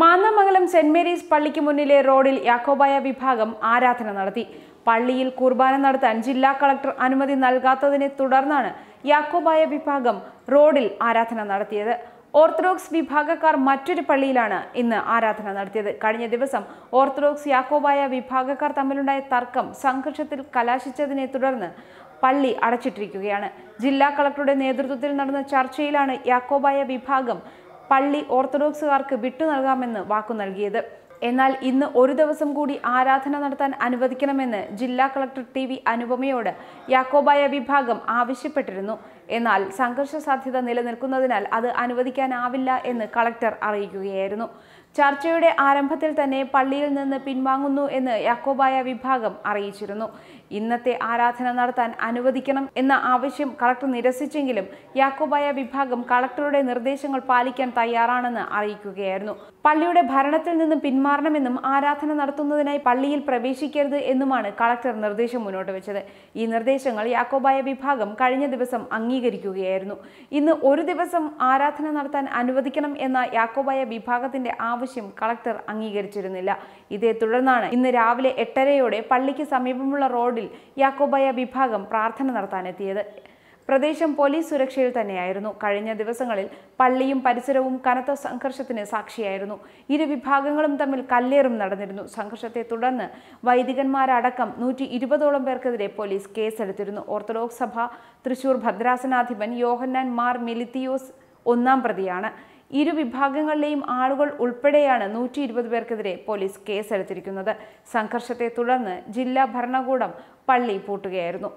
മാന്നമംഗലം saint Mary's പള്ളിക്ക് മുന്നിലെ റോഡിൽ യാക്കോബായ വിഭാഗം ആരാധന നടത്തി. പള്ളിയിൽ കുർബാന നടത്താൻ ജില്ലാ കളക്ടർ അനുമതി നൽകാത്തതിനെ തുടർന്നാണ് യാക്കോബായ വിഭാഗം റോഡിൽ ആരാധന നടത്തിയത്. ഓർത്തഡോക്സ് വിഭാഗക്കാർ മറ്റൊരു പള്ളിയിലാണ് ഇന്ന് ആരാധന നടത്തിയത്. കഴിഞ്ഞ ദിവസം ഓർത്തഡോക്സ് യാക്കോബായ വിഭാഗക്കാർ തമ്മിലുണ്ടായ തർക്കം സംഘർഷത്തിൽ കലാശിച്ചതിനെ തുടർന്ന് പള്ളി അടച്ചിട്ടിരിക്കുകയാണ്. ജില്ലാ കളക്ടറുടെ നേതൃത്വത്തിൽ നടന്ന ചർച്ചയിലാണ് യാക്കോബായ വിഭാഗം പള്ളി ഓർത്തഡോക്സുകാർക്ക് വിട്ടു നൽകാമെന്ന് വാക്കു നൽകിയത്. എന്നാൽ ഇന്ന് ഒരു ദിവസം കൂടി ആരാധന നടത്താൻ അനുവദിക്കണമെന്ന് ജില്ലാ കളക്ടർ ടി വി അനുപമയോട് യാക്കോബായ വിഭാഗം ആവശ്യപ്പെട്ടിരുന്നു. എന്നാൽ സംഘർഷ സാധ്യത നിലനിൽക്കുന്നതിനാൽ അത് അനുവദിക്കാനാവില്ല എന്ന് കളക്ടർ അറിയിക്കുകയായിരുന്നു. ചർച്ചയുടെ ആരംഭത്തിൽ തന്നെ പള്ളിയിൽ നിന്ന് പിൻവാങ്ങുന്നു എന്ന് യാക്കോബായ വിഭാഗം അറിയിച്ചിരുന്നു. ഇന്നത്തെ ആരാധന നടത്താൻ അനുവദിക്കണം എന്ന ആവശ്യം കളക്ടർ നിരസിച്ചെങ്കിലും യാക്കോബായ വിഭാഗം കളക്ടറുടെ നിർദ്ദേശങ്ങൾ പാലിക്കാൻ തയ്യാറാണെന്ന് അറിയിക്കുകയായിരുന്നു. പള്ളിയുടെ ഭരണത്തിൽ നിന്ന് പിന്മാറണമെന്നും ആരാധന നടത്തുന്നതിനായി പള്ളിയിൽ പ്രവേശിക്കരുത് എന്നുമാണ് കളക്ടർ നിർദ്ദേശം മുന്നോട്ട് വെച്ചത്. ഈ നിർദ്ദേശങ്ങൾ യാക്കോബായ വിഭാഗം കഴിഞ്ഞ ദിവസം അംഗീകരിക്കുകയായിരുന്നു. ഇന്ന് ഒരു ദിവസം ആരാധന നടത്താൻ അനുവദിക്കണം എന്ന യാക്കോബായ വിഭാഗത്തിന്റെ ആവശ്യം കളക്ടർ അംഗീകരിച്ചിരുന്നില്ല. ഇതേ തുടർന്നാണ് ഇന്ന് രാവിലെ എട്ടരയോടെ പള്ളിക്ക് സമീപമുള്ള റോഡിൽ യാക്കോബായ വിഭാഗം പ്രാർത്ഥന നടത്താനെത്തിയത്. പ്രദേശം പോലീസ് സുരക്ഷയിൽ തന്നെയായിരുന്നു. കഴിഞ്ഞ ദിവസങ്ങളിൽ പള്ളിയും പരിസരവും കനത്ത സംഘർഷത്തിന് സാക്ഷിയായിരുന്നു. ഇരു വിഭാഗങ്ങളും തമ്മിൽ കല്ലേറും നടന്നിരുന്നു. സംഘർഷത്തെ തുടർന്ന് വൈദികന്മാരടക്കം നൂറ്റി ഇരുപതോളം പേർക്കെതിരെ പോലീസ് കേസെടുത്തിരുന്നു. ഓർത്തഡോക്സ് സഭ തൃശൂർ ഭദ്രാസനാധിപൻ യോഹന്നാൻ മാർ മെലിത്തിയോസ് ഒന്നാം പ്രതിയാണ്. ഇരു വിഭാഗങ്ങളിലെയും ആളുകൾ ഉൾപ്പെടെയാണ് നൂറ്റി ഇരുപത് പേർക്കെതിരെ പോലീസ് കേസെടുത്തിരിക്കുന്നത്. സംഘർഷത്തെ തുടർന്ന് ജില്ലാ ഭരണകൂടം പള്ളി പൂട്ടുകയായിരുന്നു.